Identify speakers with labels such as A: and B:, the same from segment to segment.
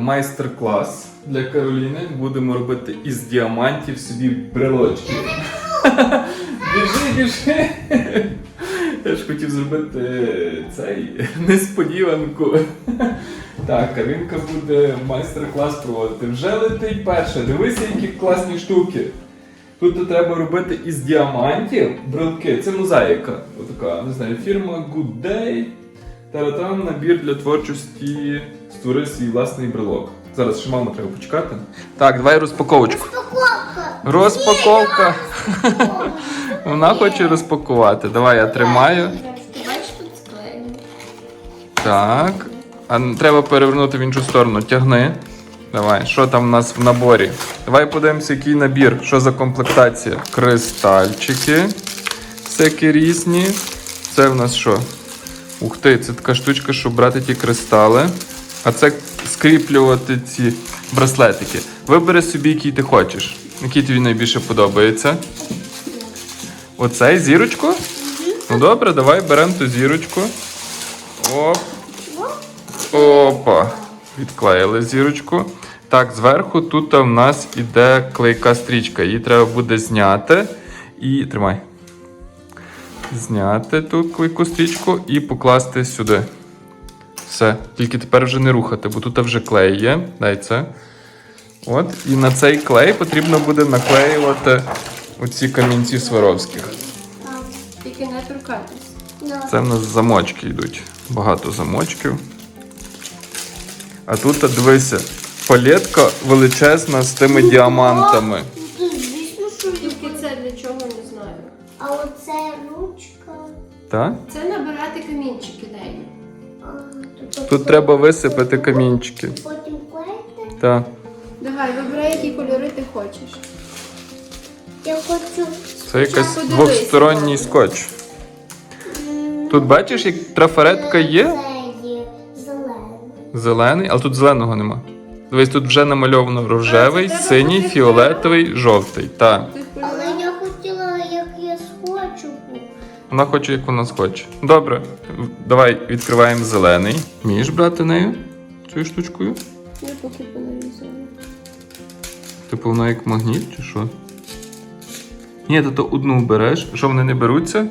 A: майстер-клас для Кароліни. Будемо робити із діамантів собі брелочки. Біжи, біжи. Я ж хотів зробити цей несподіванку. Так, Каринка буде майстер-клас проводити. Вже летить перше. Дивися, які класні штуки. Тут треба робити із діамантів брелки. Це мозаїка. Отака, не знаю, фірма Good Day. Таратан набір для творчості створи свій власний брелок. Зараз ще маму треба почекати. Так, давай розпаковочку.
B: Упаковка.
A: Розпаковка. Вона хоче розпакувати. Давай я тримаю. Так. А треба перевернути в іншу сторону. Тягни. Давай, що там у нас в наборі? Давай подивимося, який набір, що за комплектація. Кристальчики. Всякі різні. Це в нас що? Ух ти, це така штучка, щоб брати ті кристали. А це скріплювати ці браслетики. Вибери собі, який ти хочеш. Який тобі найбільше подобається. Оцей зірочку? Ну добре, давай беремо ту зірочку. Оп. Опа. Відклеїли зірочку. Так, зверху тут в нас іде клейка стрічка. Її треба буде зняти. І тримай. Зняти ту клейку стрічку і покласти сюди. Все. Тільки тепер вже не рухати, бо тут вже клей є. Дай це. От. І на цей клей потрібно буде наклеювати оці камінці Сваровських.
C: Тільки не торкатись.
A: Це в нас замочки йдуть. Багато замочків. А тут, дивися, палетка величезна з тими діамантами.
B: Звісно, що.
C: Тільки це для чого не знаю.
B: А оце ручка.
A: Так?
C: Це набирати.
B: А, тут,
A: треба висипати камінчики.
B: Потім клеїти.
A: Так.
C: Давай, вибирай, які кольори ти хочеш.
B: Я хочу.
A: Це якийсь
C: Подивись.
A: двосторонній скотч. Тут бачиш, як трафаретка є?
B: Є зелений.
A: Зелений, але тут зеленого нема. Дивись, тут вже намальовано рожевий, синій, фіолетовий, жовтий. Так. Вона хоче, як вона схоче. Добре, давай відкриваємо зелений. Вмієш брати нею? Цією штучкою?
C: Я поки понарізала.
A: Типу воно як магніт чи що? Ні, то, то одну береш. Що вони не беруться?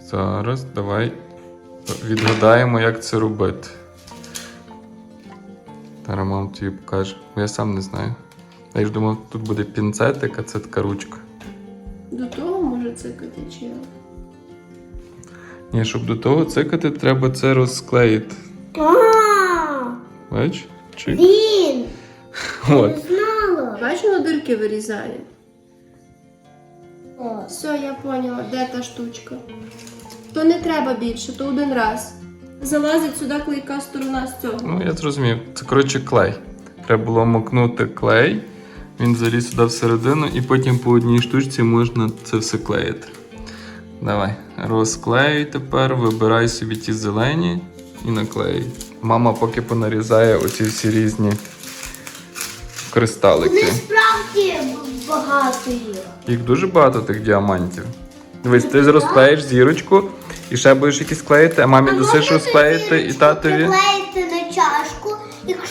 A: Зараз давай відгадаємо, як це робити. Зараз мам тобі покаже. Я сам не знаю. Я ж думав, тут буде пінцетик, а це така ручка.
C: До того може цикати чи як?
A: Ні, щоб до того цикати, треба це розклеїти.
B: А,
A: Бач? Чи?
B: він.
A: От.
B: Знала.
C: Воно дирки вирізає.
B: О,
C: Все, я поняла, де та штучка. То не треба більше, то один раз. Залазить сюди клейка сторона з цього.
A: Ну, я зрозумів. Це коротше клей. Треба було макнути клей. Він заліз сюди всередину, і потім по одній штучці можна це все клеїти. Давай, розклеюй тепер, вибирай собі ті зелені і наклеюй. Мама поки понарізає оці всі різні кристалики.
B: Вони справді багато їх.
A: Їх дуже багато тих діамантів. Дивись, ти розклеїш зірочку і ще будеш якісь клеїти, а мамі досиш розклеїти і татові.
B: Приклеїти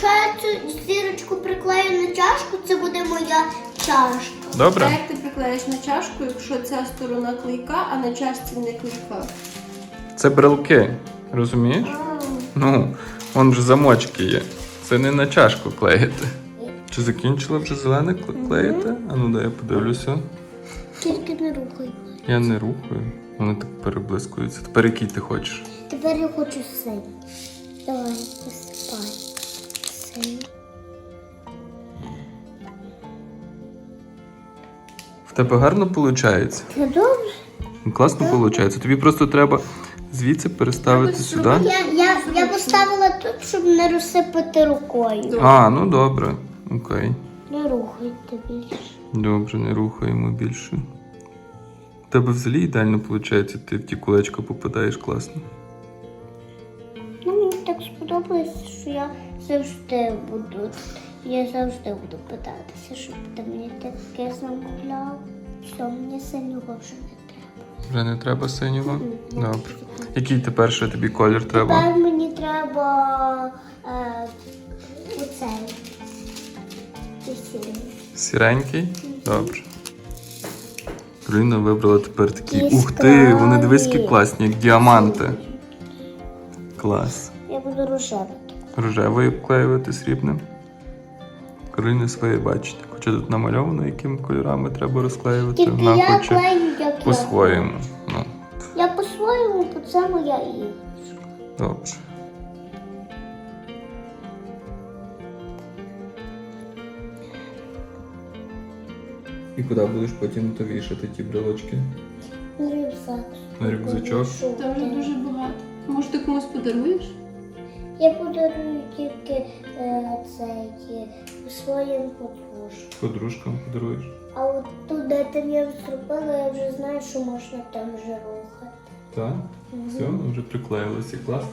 B: я цю зірочку приклею на чашку, це буде моя чашка.
C: А як ти приклеїш на чашку, якщо ця сторона клейка, а на чашці не клейка?
A: Це брелки, розумієш? Ну, вон же замочки є. Це не на чашку клеїти. Чи закінчила вже зелене кле- клеїти? А ну дай я подивлюся.
B: Тільки не рухай.
A: Я не рухаю. Вони так переблискуються. Тепер який ти хочеш?
B: Тепер я хочу синій. Давай, посипай.
A: В тебе гарно виходить?
B: Це добре?
A: Класно виходить. Тобі просто треба звідси переставити сюди.
B: Я, я, я поставила тут, щоб не розсипати рукою.
A: А, ну добре. Окей.
B: Не рухайте більше.
A: Добре, не рухаємо більше. В тебе взагалі ідеально виходить, ти в ті кулечка попадаєш класно.
B: Ну, мені так сподобалося, що я завжди буду. Я завжди буду питатися, щоб ти мені таке замовляв. Все, мені синього вже не треба.
A: Вже не треба синього? Добре. Який тепер ще тобі колір треба?
B: Тепер мені треба е, цей. І сірий.
A: Сіренький? Добре. Кароліна вибрала тепер такі. Ух ти, вони дивись, які класні, як діаманти. Клас.
B: Я буду рожевий.
A: Рожевою обклеювати срібним. Кароліна своє бачить. Хоча тут намальовано, якими кольорами треба розклеювати.
B: Тільки
A: Вона
B: я
A: хоче
B: клею, як
A: по-своєму. Ну,
B: я. По-своєму, бо це моя іграшка.
A: добре. І куди будеш потім то вішати ті брелочки?
B: Рюкзак.
A: На рюкзачок?
C: Там вже дуже багато. Може, ти комусь подаруєш?
B: Я подарую тільки е, цей своїм подружкам.
A: Подружкам подаруєш.
B: А от тут, де там я зробила, я вже знаю, що можна там вже рухати.
A: Так? Все, ну вже приклеїлося, клас.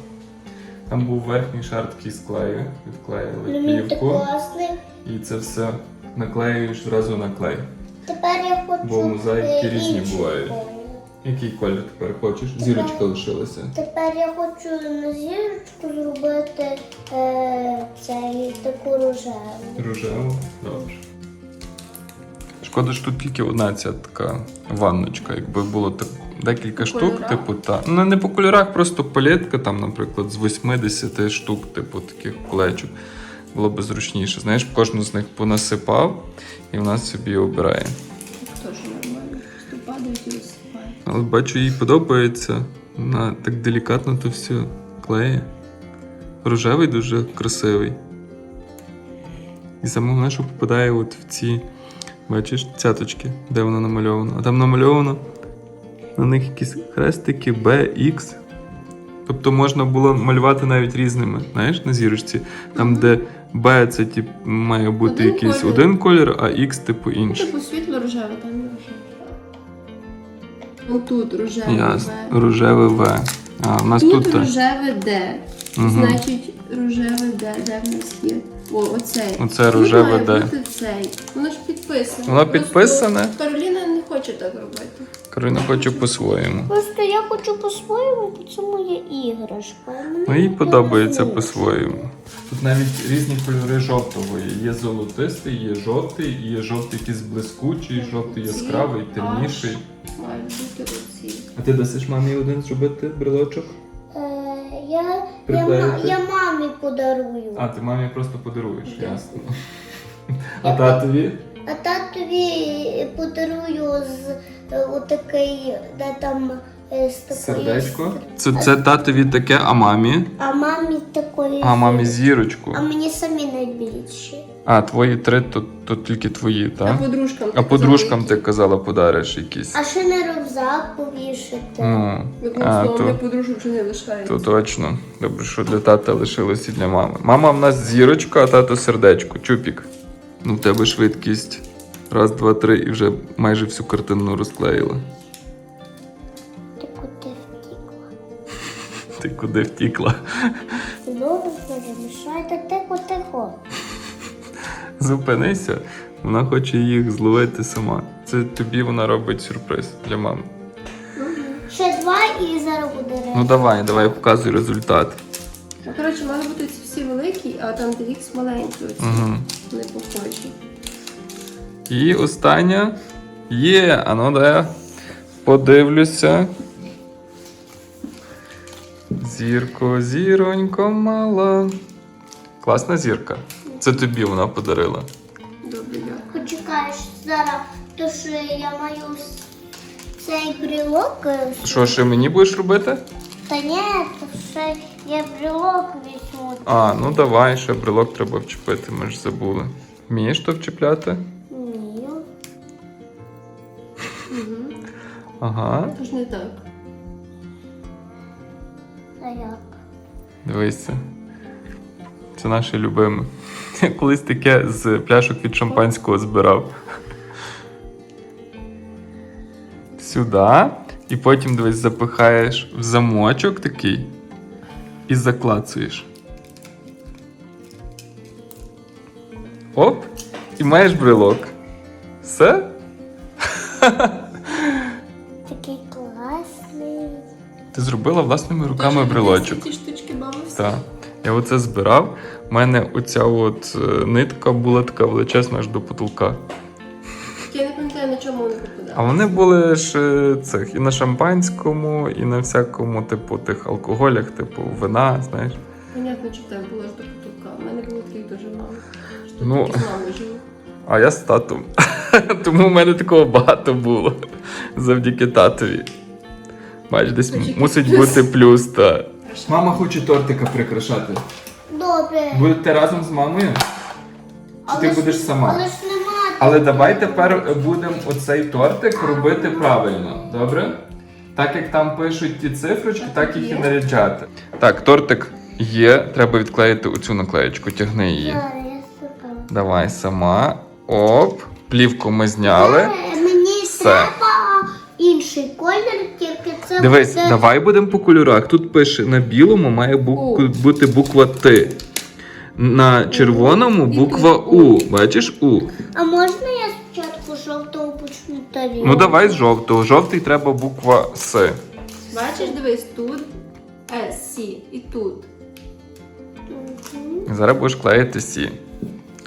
A: Там був верхній шар такий з клею,
B: Ну,
A: відклеїли
B: він так
A: плівку.
B: класний.
A: І це все наклеюєш зразу на клей.
B: Тепер я хочу
A: Бо мозаїки
B: е,
A: різні бувають. Який колір тепер хочеш? Зірочка лишилася.
B: Тепер я хочу на зірочку зробити е, цей таку рожеву.
A: Рожево. Добре. Шкода, що тут тільки одна ця така ванночка. Якби було так декілька
C: По
A: штук,
C: кольорах?
A: типу, та. Ну не по кольорах, просто палетка, там, наприклад, з 80 штук, типу, таких колечок. Було б зручніше. Знаєш, кожну з них понасипав і вона собі обирає. Але бачу, їй подобається. Вона так делікатно то все клеє. Рожевий дуже красивий. І саме головне, що попадає от в ці, бачиш, цяточки, де воно намальовано. А там намальовано на них якісь хрестики B, X. Тобто можна було малювати навіть різними, знаєш, на зірочці. Там, де B це тип, має бути
C: Один
A: якийсь
C: колір.
A: один колір, а X типу інший.
C: Типу світло рожеве, там. Отут рожеве
A: Ясно.
C: В.
A: Рожеве В. А, в нас
C: Тут
A: тут.
C: рожеве Д.
A: Мгм.
C: Значить, рожеве Д, де в нас є? О, оцей.
A: Оце рожеве
C: має
A: Д.
C: бути цей. Воно ж підписане.
A: Воно
C: Просто
A: підписане?
C: Кароліна не хоче так робити.
A: Кароліна хоче по-своєму.
B: Просто я хочу по-своєму, бо це моя іграшка.
A: Ну їй подобається по-своєму. Тут навіть різні кольори жовтого. є. Є золотистий, є жовтий, і є жовтий якийсь блискучий, жовтий яскравий, темніший.
C: Мають бути оці.
A: А ти дасиш мамі один зробити брелочок?
B: Е, я, я,
A: Приклеїти?
B: ма- я мамі подарую.
A: А, ти мамі просто подаруєш,
C: Так.
A: ясно. А татові?
B: А татові подарую з е, отакий, де там.
A: Сердечко. Це, це татові таке, а мамі?
B: А мамі такої.
A: А мамі зірочку.
B: А мені самі найбільші.
A: А, твої три, то, то тільки твої,
C: А подружкам ти
A: А подружкам ти казала, подариш якісь.
B: А ще на рюкзак повішати.
A: Ну.
C: Одним
A: а,
C: словом, для подружок вже не лишається.
A: то точно. Добре, що для тата лишилось і для мами. Мама в нас зірочка, а тато сердечко. Чупік. Ну, в тебе швидкість. Раз, два, три, і вже майже всю картину розклеїла.
B: Ти куди втікла? Добре, замішайте тихо, тихо.
A: Зупинися. Вона хоче їх зловити сама. Це тобі вона робить сюрприз для мами.
B: Ще два і зараз буде
A: Ну давай, давай показуй результат.
C: Ну, коротше, мали бути ці всі великі, а там де маленький. Оці.
A: Угу.
C: Не похожі.
A: І остання є. А ну де? Подивлюся. Зірко, зіронько мала. Класна зірка. Це тобі вона подарила.
C: Добре, дякую.
B: Почекаєш зараз, то що я маю цей брілок. е,
A: Що ще мені будеш робити?
B: Та ні, то ще я брілок візьму.
A: А, ну давай, ще брелок треба вчепити, ми ж забули. Вмієш то вчепляти?
B: Ні.
C: Угу.
A: Ага.
C: Тож не так.
B: Як?
A: Дивися. Це наше любиме. Я колись таке з пляшок від шампанського збирав. Сюди. І потім дивись, запихаєш в замочок такий і заклацуєш. Оп! І маєш брелок. Все? Ти зробила власними руками
C: Тож,
A: брелочок.
C: Ті штучки бавився.
A: Так. Я оце збирав. У мене оця от е, нитка була така величезна аж до потолка.
C: Я не пам'ятаю, на чому вони попадали.
A: А вони були ж е, цих і на шампанському, і на всякому, типу, тих алкоголях, типу вина, знаєш.
C: Понятно, в тебе було ж до потолка. У мене було таких дуже мало.
A: Ну.
C: з мамою живу.
A: А я з татом. Тому в мене такого багато було. Завдяки татові. Бач, десь мусить
C: плюс.
A: бути плюс, та. Мама хоче тортика прикрашати.
B: Добре.
A: Будете разом з мамою? Чи ти
B: ж-
A: будеш сама?
B: Але ж нема.
A: Але давай тепер будемо оцей тортик робити правильно, добре? Так як там пишуть ті цифрочки, так їх і наряджати. Так, тортик є, треба відклеїти оцю наклеєчку, тягни її. Давай сама. Оп, плівку ми зняли.
B: Е, Мені
A: Все.
B: треба інший колір, це
A: Дивись,
B: буде...
A: давай будемо по кольорах. Тут пише на білому має бу-
C: У.
A: бути буква Т. На червоному буква У. Бачиш У.
B: А можна я спочатку жовтого почну тарілку?
A: Ну давай з жовтого. Жовтий треба буква С.
C: Бачиш, дивись, тут С, Сі, і тут.
A: Зараз будеш клеїти сі.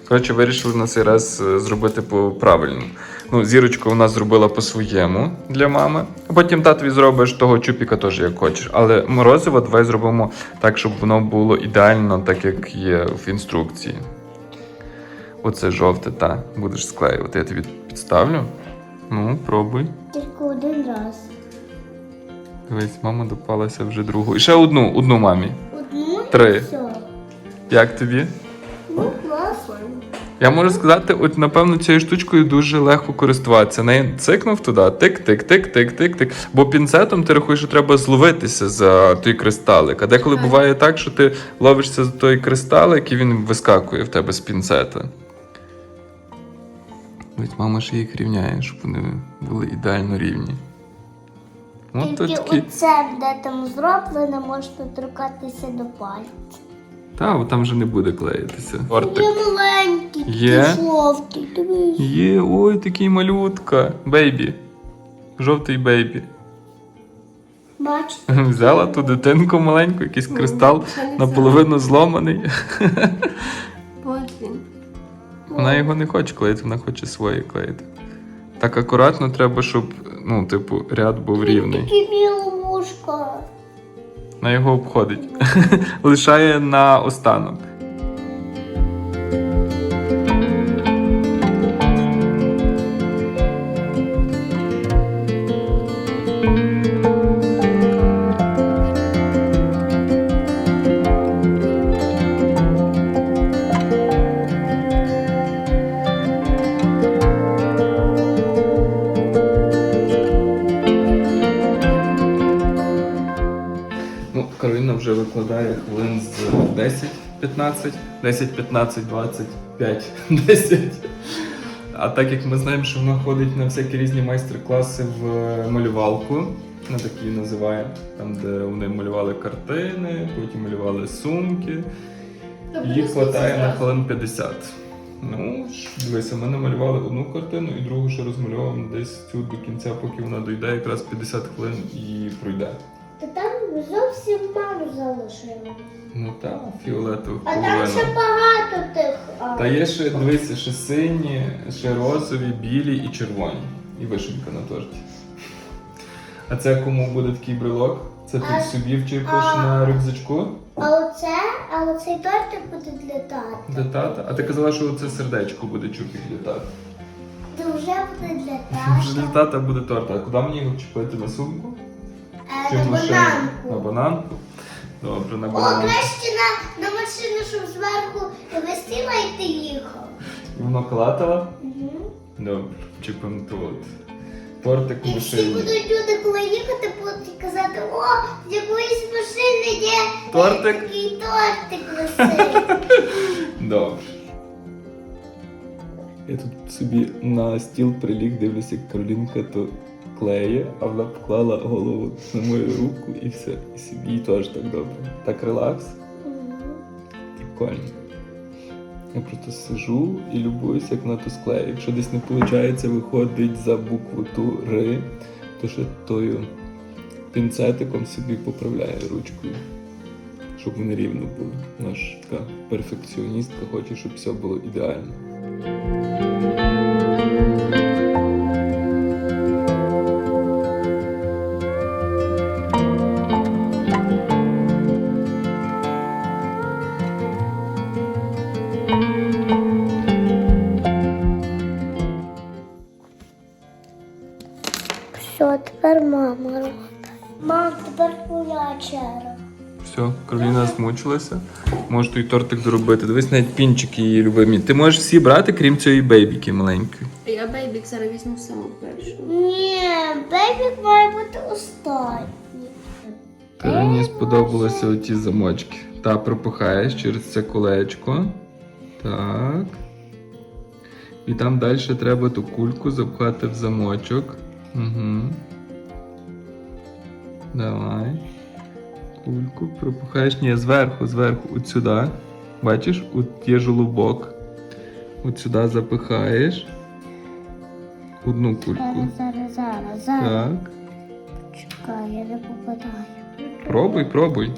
A: Коротше, вирішили на цей раз е, зробити по правильному. Ну, зірочку нас зробила по-своєму для мами. А потім татові зробиш того чупіка теж як хочеш. Але морозиво давай зробимо так, щоб воно було ідеально, так як є в інструкції. Оце жовте, та. Будеш склеювати. Я тобі підставлю. Ну, пробуй.
B: Тільки один раз.
A: Дивись, мама допалася вже другу. І ще одну, одну мамі.
B: Одну
A: Три.
B: все.
A: Як тобі?
B: Ну, клас.
A: Я можу сказати, от напевно цією штучкою дуже легко користуватися. Не цикнув туди, тик-тик-тик-тик-тик-тик. Бо пінцетом ти рахуєш, що треба зловитися за той кристалик. А деколи буває так, що ти ловишся за той кристалик і він вискакує в тебе з пінцета. Ось мама ще їх рівняє, щоб вони були ідеально рівні. От
B: Тільки
A: такі.
B: оце, де там зроблено, можна торкатися до пальців.
A: Та, там вже не буде клеїтися. Тортик.
B: Є маленький,
A: Є?
B: такий жовтий, дивись.
A: Є, ой, такий малютка. Бейбі. Жовтий бейбі.
B: Бачите?
A: Взяла ту дитинку маленьку, якийсь кристал наполовину зломаний.
C: Ось він.
A: Вона його не хоче клеїти, вона хоче своє клеїти. Так акуратно треба, щоб, ну, типу, ряд був рівний.
B: Такі білушка.
A: Вона його обходить. Лишає на останок. Викладає хвилин з 10-15, 10-15, 25, 10. А так як ми знаємо, що вона ходить на всякі різні майстер-класи в малювалку, вона так її називає, там, де вони малювали картини, потім малювали сумки. Їх вистачає на хвилин 50. Ну, дивися, ми намалювали одну картину і другу ще розмальовуємо десь цю до кінця, поки вона дойде, якраз 50 хвилин і пройде.
B: Та там зовсім мало залишило.
A: Ну так, фіолетову
B: А там
A: половину.
B: ще багато тих. а,
A: Та є ще, дивися, ще сині, ще розові, білі і червоні. І вишенька на торті. А це кому буде такий брелок? Це ти
B: А-
A: собі вчепиш
B: а-
A: на рюкзачку
B: А оце, а оцей тортик буде для тата.
A: для тата. А ти казала, що це сердечко буде чупик для тата.
B: Це вже буде для
A: Вже для
B: тата.
A: тата буде торт. А куди мені його вчепити на сумку?
B: Е, на
A: машину? На
B: бананку.
A: бананку? Добре, на
B: О,
A: бананку.
B: краще на, на машину, щоб зверху висіла і ти їхав.
A: І воно калатало?
B: Угу.
A: Добре, чіпимо тут. Тортик у
B: І всі
A: машині.
B: будуть люди, коли їхати, будуть казати, о, з якоїсь машини є
A: Тортик.
B: такий тортик висить.
A: Добре. Я тут собі на стіл приліг, дивлюся, як Каролінка то клеє, а вона поклала голову на мою руку і все. І собі їй теж так добре. Так релакс, прикольно. Я просто сижу і любуюся, як вона то. Якщо десь не виходить, виходить за букву ту Ри, то ще тою пінцетиком собі поправляє ручкою. щоб вони рівно були. Наш така перфекціоністка хоче, щоб все було ідеально. Змучилася. Може той тортик доробити. Дивись, навіть пінчики її любимі. Ти можеш всі брати, крім цієї бейбіки маленької.
C: Я бейбік зараз візьму саму першу.
B: Ні, бейбік має бути останній.
A: Кароліні сподобалися оті замочки. Та пропихаєш через це колечко. Так. І там далі треба ту кульку запхати в замочок. Угу. Давай. Кульку пропихаєш. Ні, зверху, зверху, от сюди. Бачиш, от є жолобок. От сюди запихаєш. Одну кульку.
B: Зараз, зараз, зараз, зараз.
A: Так.
B: Чекай, я не попадаю.
A: Пробуй, пробуй.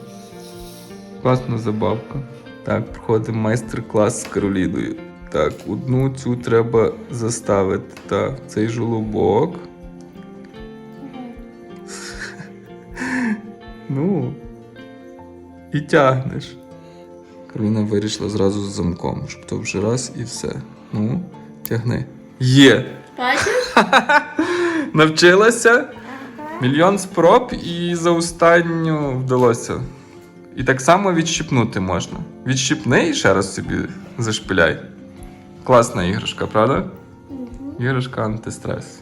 A: Класна забавка. Так, проходимо майстер-клас з Кароліною. Так, одну цю треба заставити. Так, цей жолобок. Ну. І тягнеш. Кароліна вирішила зразу з замком, щоб то вже раз і все. Ну, тягни. Є!
C: Бачиш?
A: Навчилася? Мільйон спроб і за останню вдалося. І так само відщипнути можна. Відщипни і ще раз собі зашпиляй. Класна іграшка, правда? Іграшка антистрес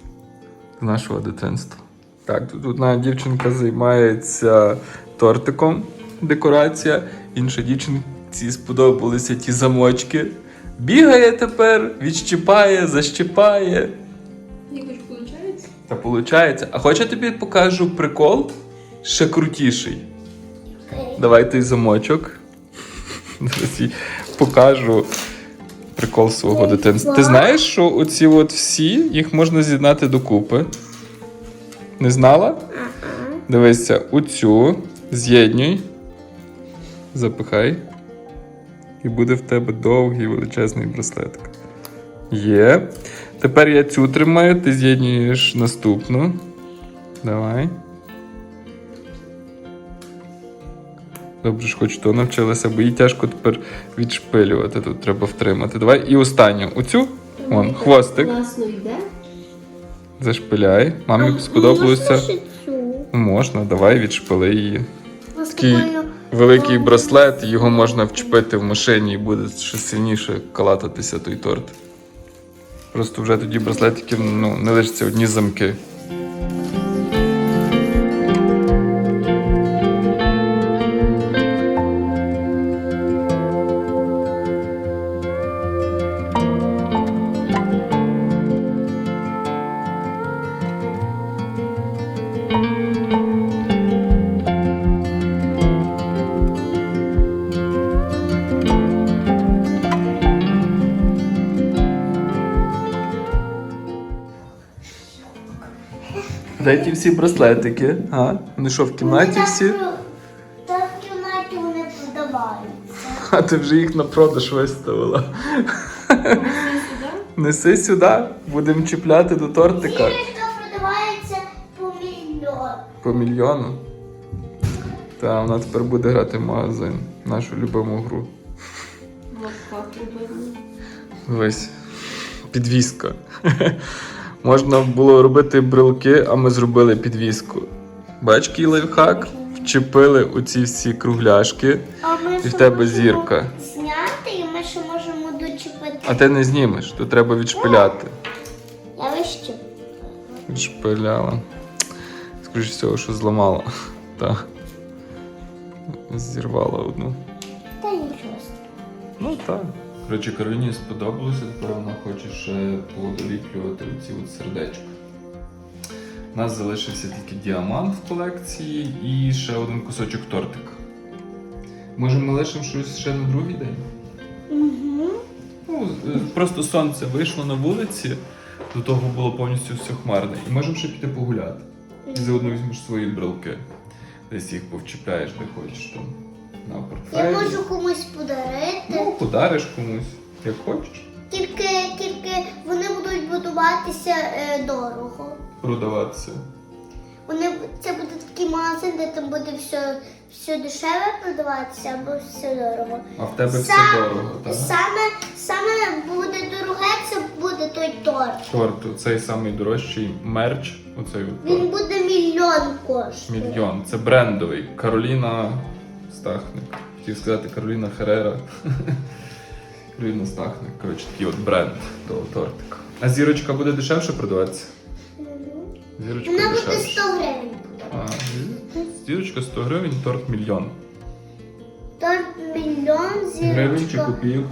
A: з нашого дитинства. Так, тут одна дівчинка займається тортиком, декорація, інша дівчинці сподобалися ті замочки. Бігає тепер, відщипає, защипає.
C: Виходить?
A: Та виходить. А хоч я тобі покажу прикол ще крутіший. Давай той замочок. Покажу прикол свого дитинства. Ти знаєш, що оці от всі їх можна з'єднати докупи? Не знала? Дивися, оцю з'єднюй. Запихай. І буде в тебе довгий величезний браслетик. Є. Тепер я цю тримаю, ти з'єднуєш наступну. Давай. Добре ж, хоч то навчилася, бо їй тяжко тепер відшпилювати. Тут треба втримати. Давай. І останню. Оцю. Вон, хвостик.
C: Класно йде.
A: Зашпиляй. Мамі сподобалося.
B: Можна
A: давай відшпили її. Такий великий браслет, його можна вчепити в машині і буде ще сильніше калататися той торт. Просто вже тоді браслетики ну, не лишаться одні замки. Де ті всі браслетики? А? Вони що, в кімнаті всі?
B: Та в кімнаті вони продаваються.
A: А ти вже їх на продаж виставила.
C: Сюди.
A: Неси сюди, будемо чіпляти до тортика
B: Іграшка продавається по мільйон.
A: по мільйону. Та вона тепер буде грати в магазин, нашу любиму гру.
C: Лапка.
A: Дивись, підвіска. Можна було робити брелки, а ми зробили підвіску. Бач, який лайфхак? Вчепили оці всі кругляшки,
B: А ми
A: і в
B: ще
A: тебе
B: можемо
A: зірка.
B: Зняти, і ми ще можемо дочепити.
A: А ти не знімеш, то треба відшпиляти.
B: Я вище.
A: Відшпиляла. Скоріше всього, що зламала. Та. Зірвала одну.
B: Та нічого.
A: Ну так. Коротше, Кароліні сподобалося, тепер вона хоче ще подоліплювати оці от сердечка. У нас залишився тільки діамант в колекції і ще один кусочок тортика. Може, ми лишимо щось ще на другий день?
B: Угу.
A: Ну, е, просто сонце вийшло на вулиці, до того було повністю все хмарне. І можемо ще піти погуляти. І заодно візьмеш свої брелки. Десь їх повчіпляєш, де хочеш там. На
B: Я можу комусь подарити.
A: Ну, подариш комусь, як хочеш.
B: Тільки, тільки вони будуть будуватися е, дорого.
A: Продаватися.
B: Вони це буде такий магазин, де там буде все, все дешеве продаватися або все дорого.
A: А в тебе все дорого, так?
B: Саме, саме буде дороге, це буде той торт.
A: Торт, цей самий дорожчий мерч, оцей от
B: Він
A: торт.
B: буде мільйон коштувати.
A: Мільйон. Це брендовий. Кароліна Стахник. Хотів сказати Кароліна Херера. Кароліна Стахник. Коротше, такий от бренд того тортика. А зірочка буде дешевше продаватися? Зірочка
B: Вона буде 100 гривень.
A: А, зірочка 100 гривень, торт мільйон.
B: Торт мільйон
A: Гривень чи
B: зірочка.
A: копійок?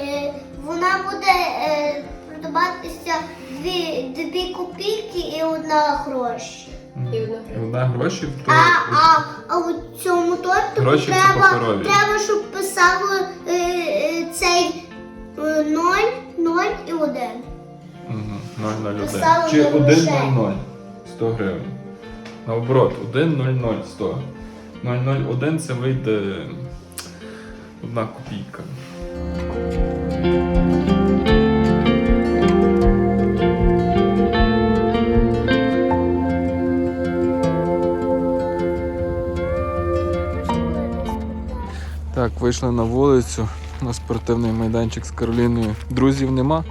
B: Е, вона буде е, продаватися дві, дві копійки і одна гроші.
C: І одна гривня.
A: Одна гроші, то
B: А, а, а у цьому тортику
A: Гроші це
B: треба,
A: паперові.
B: треба, щоб писало е, е, цей е, 0, 0 і 1.
A: Угу, 001.
B: Писали
A: Чи
B: на
A: 100 100 гривень. Наоборот, 100 100. 001 це вийде одна копійка. Так, вийшли на вулицю на спортивний майданчик з Кароліною. Друзів нема.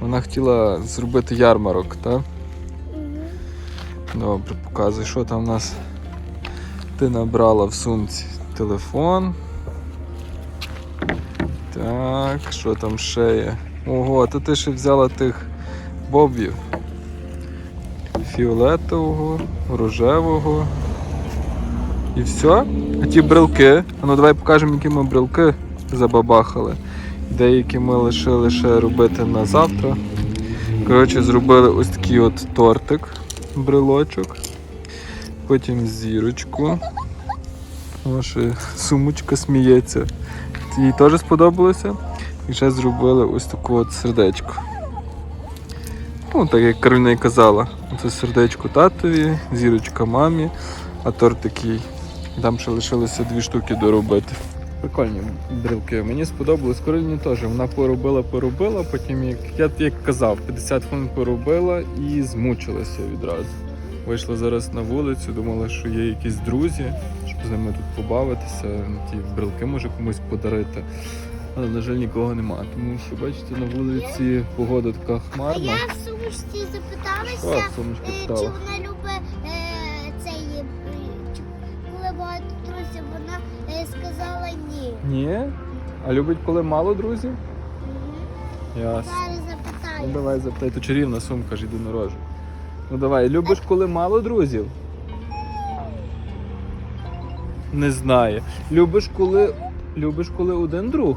A: Вона хотіла зробити ярмарок, так? Добре, показуй, що там у нас. Ти набрала в сумці телефон. Так, що там ще є? Ого, то ти ще взяла тих бобів. Фіолетового, рожевого. І все? А ті брелки? А ну давай покажемо, які ми брелки забабахали. Деякі ми лишили ще робити на завтра. Коротше, зробили ось такий от тортик, брелочок. Потім зірочку. Ще сумочка сміється. Їй теж сподобалося. І ще зробили ось таку от сердечко. Ну, так як Кароліна і казала. Це сердечко татові, зірочка мамі, а торт такий. Там ще лишилося дві штуки доробити. Прикольні брілки. Мені сподобалось. Кароліні теж. Вона поробила, поробила, потім, як я як казав, 50 хвилин поробила і змучилася відразу. Вийшла зараз на вулицю, думала, що є якісь друзі, щоб з ними тут побавитися, ті брелки може комусь подарити. Але, на жаль, нікого нема. Тому що, бачите, на вулиці погода така
B: А я в сумочці запиталася,
A: сонечко
B: е, чи вона ні.
A: А любить, коли мало друзів? Ясно.
B: Зараз
A: Ну давай запитай, то чарівна сумка ж єдинорожа. Ну давай, любиш, коли мало друзів? Не знає. Любиш, коли. Любиш, коли один друг?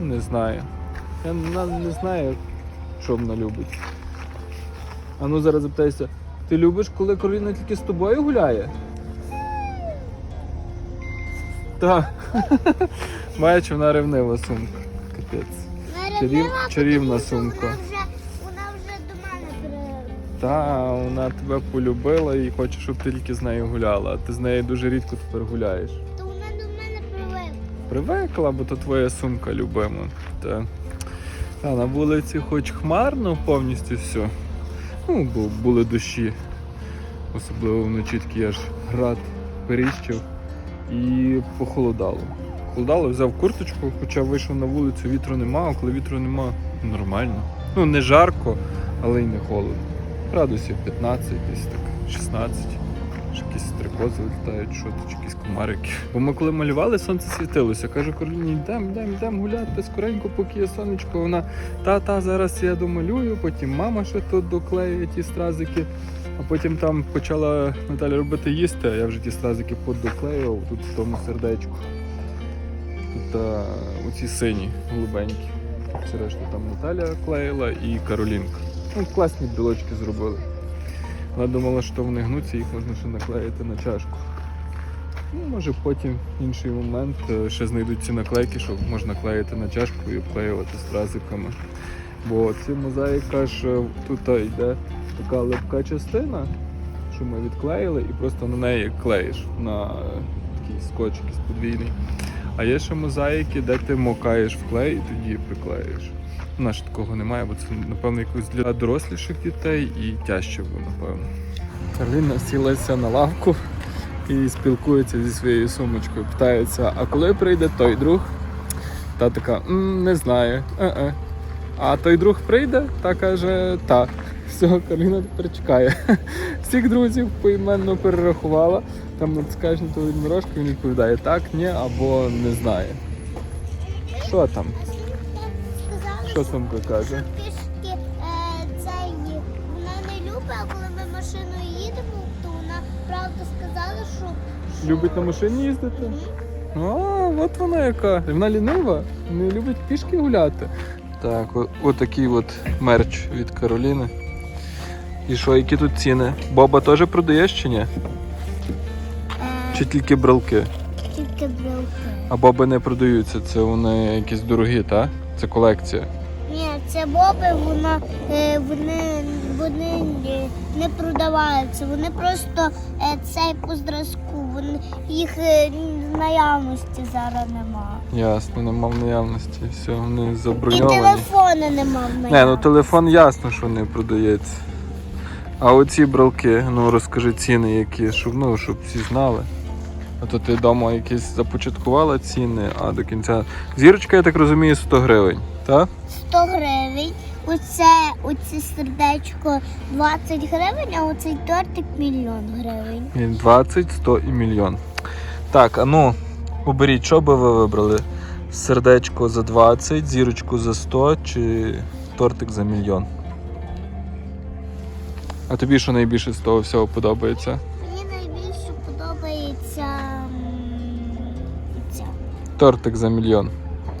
A: Не знаю. Я вона не знаю, що вона любить. А ну зараз запитайся, ти любиш, коли Кароліна тільки з тобою гуляє? Так. Бачиш, вона ревнива сумка. Капець. Чарів- чарівна сумка.
B: Вона вже, до мене.
A: Та, вона тебе полюбила і хоче, щоб ти тільки з нею гуляла, а ти з нею дуже рідко тепер гуляєш.
B: То вона до мене привикла.
A: Привикла, бо то твоя сумка любима. Та. Та на вулиці хоч хмарно повністю все. Ну, бо були дощі. Особливо вночі такий аж град періщив і похолодало. Похолодало, взяв курточку, хоча вийшов на вулицю, вітру нема, а коли вітру нема, нормально. Ну, не жарко, але й не холодно. Градусів 15, десь так, 16. Ще якісь стрикози літають, що чи якісь комарики. Бо ми коли малювали, сонце світилося. Кажу, Кароліні, йдемо, йдемо, йдемо гуляти скоренько, поки є сонечко. Вона та-та, зараз я домалюю, потім мама ще тут доклеює ті стразики. А потім там почала Наталя робити їсти, а я вже ті стразики подоклеював тут в тому сердечку. Тут а, оці сині, голубенькі. Все решта там Наталя клеїла і Каролінка. Ну, класні брілочки зробили. Вона думала, що вони гнуться, їх можна ще наклеїти на чашку. Ну, може потім в інший момент е, ще знайдуть ці наклейки, що можна клеїти на чашку і обклеювати стразиками. Бо ці мозаїка ж е, тут йде така липка частина, що ми відклеїли, і просто на неї клеїш на е, такий скотч якийсь подвійний. А є ще мозаїки, де ти мокаєш в клей і тоді приклеїш. У нас такого немає, бо це, напевно, якось для доросліших дітей і тяжче було, напевно. Карліна сілася на лавку і спілкується зі своєю сумочкою. Питається, а коли прийде той друг? Та така, «М, не знаю. Е-е. А той друг прийде та каже, так. Все, Карліна тепер чекає. Всіх друзів поіменно перерахувала. Там натискаєш на ту відморожку, він відповідає так, ні або не знає. Що там? Що сумка каже?
B: Пішки е, цей вона не любить, а коли ми машиною їдемо, то вона правда сказала, що
A: Любить на машині їздити? А, от вона яка. Вона лінива, не любить пішки гуляти. Так, отакий от мерч від Кароліни. І що, які тут ціни? Боба теж продаєш чи ні? Чи тільки брелки?
B: тільки брелки.
A: А боби не продаються, це вони якісь дорогі, так? Це колекція.
B: Ні, це боби, вона, е, вони, вони не- продаваються. Вони просто е, цей по зразку. Їх е, наявності зараз нема.
A: Ясно, нема в наявності. Все, вони
B: І
A: заброньовані.
B: телефони нема в наявності.
A: Не, ну телефон ясно, що не продається. А оці брелки, ну розкажи ціни які, щоб, ну, щоб всі знали. А то ти вдома якісь започаткувала ціни, а до кінця. Зірочка, я так розумію, 100 гривень, так?
B: 100 гривень. Оце, оце сердечко 20 гривень, а оцей тортик мільйон гривень.
A: 20, 100 і мільйон. Так, а ну, оберіть, що би ви вибрали? Сердечко за 20, зірочку за 100 чи тортик за мільйон? А тобі що найбільше з того всього подобається?
B: Мені найбільше подобається м, ця.
A: Тортик за мільйон.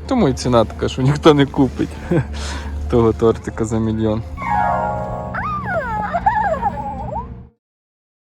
A: Тому і ціна така, що ніхто не купить того тортика за мільйон.